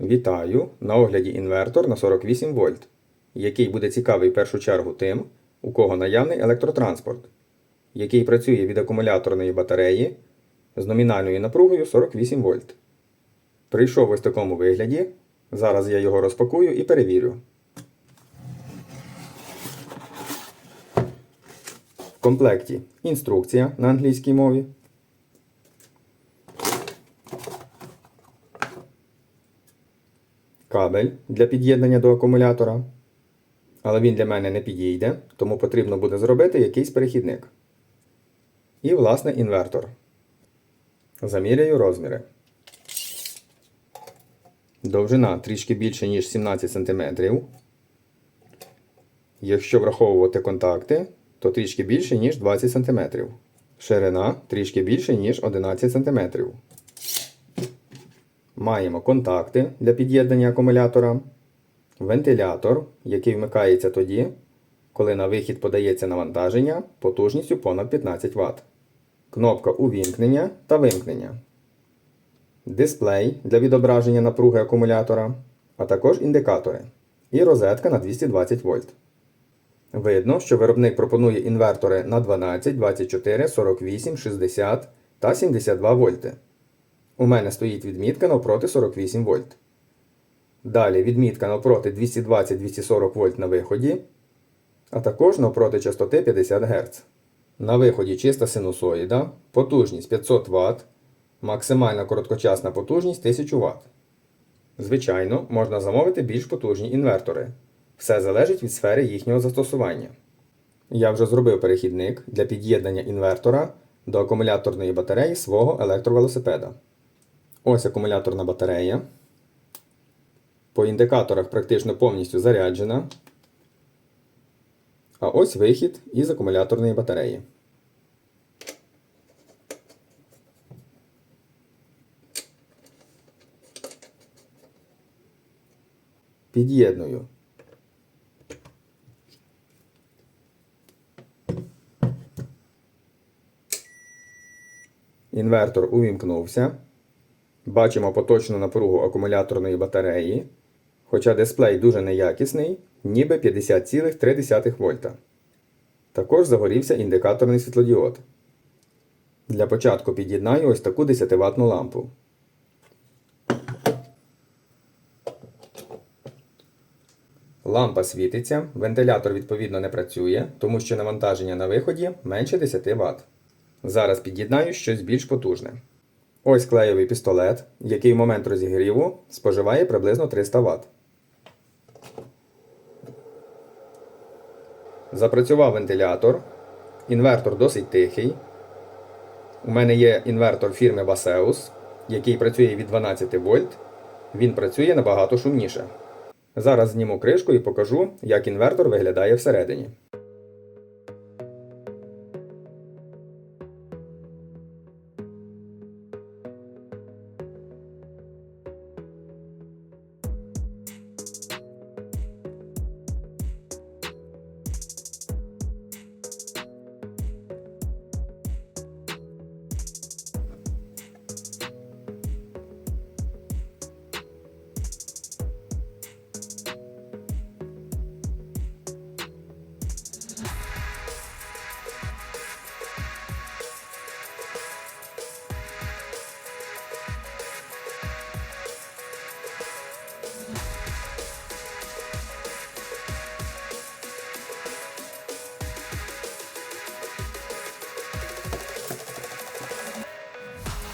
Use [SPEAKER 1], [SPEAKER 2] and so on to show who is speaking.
[SPEAKER 1] Вітаю! На огляді інвертор на 48 вольт, який буде цікавий в першу чергу тим, у кого наявний електротранспорт, який працює від акумуляторної батареї з номінальною напругою 48 вольт. Прийшов ось в такому вигляді. Зараз я його розпакую і перевірю. В комплекті інструкція на англійській мові. Кабель для під'єднання до акумулятора. Але він для мене не підійде, тому потрібно буде зробити якийсь перехідник. І, власне, інвертор. Заміряю розміри. Довжина трішки більше, ніж 17 см. Якщо враховувати контакти, то трішки більше, ніж 20 см. Ширина трішки більше, ніж 11 см. Маємо контакти для під'єднання акумулятора, вентилятор, який вмикається тоді, коли на вихід подається навантаження потужністю понад 15 Вт, кнопка увімкнення та вимкнення, дисплей для відображення напруги акумулятора, а також індикатори і розетка на 220 вольт. Видно, що виробник пропонує інвертори на 12, 24, 48, 60 та 72 вольти. У мене стоїть відмітка навпроти 48 вольт. Далі відмітка навпроти 220-240 вольт на виході, а також навпроти частоти 50 Гц. На виході чиста синусоїда, потужність 500 Вт, максимальна короткочасна потужність 1000 Вт. Звичайно, можна замовити більш потужні інвертори. Все залежить від сфери їхнього застосування. Я вже зробив перехідник для під'єднання інвертора до акумуляторної батареї свого електровелосипеда. Ось акумуляторна батарея. По індикаторах практично повністю заряджена. А ось вихід із акумуляторної батареї. Під'єдную. Інвертор увімкнувся. Бачимо поточну напругу акумуляторної батареї, хоча дисплей дуже неякісний, ніби 50,3 вольта. Також загорівся індикаторний світлодіод. Для початку під'єднаю ось таку 10 ватну лампу. Лампа світиться, вентилятор відповідно не працює, тому що навантаження на виході менше 10 Вт. Зараз під'єднаю щось більш потужне. Ось клеєвий пістолет, який в момент розігріву споживає приблизно 300 Вт. Запрацював вентилятор. Інвертор досить тихий. У мене є інвертор фірми Baseus, який працює від 12 вольт. Він працює набагато шумніше. Зараз зніму кришку і покажу, як інвертор виглядає всередині.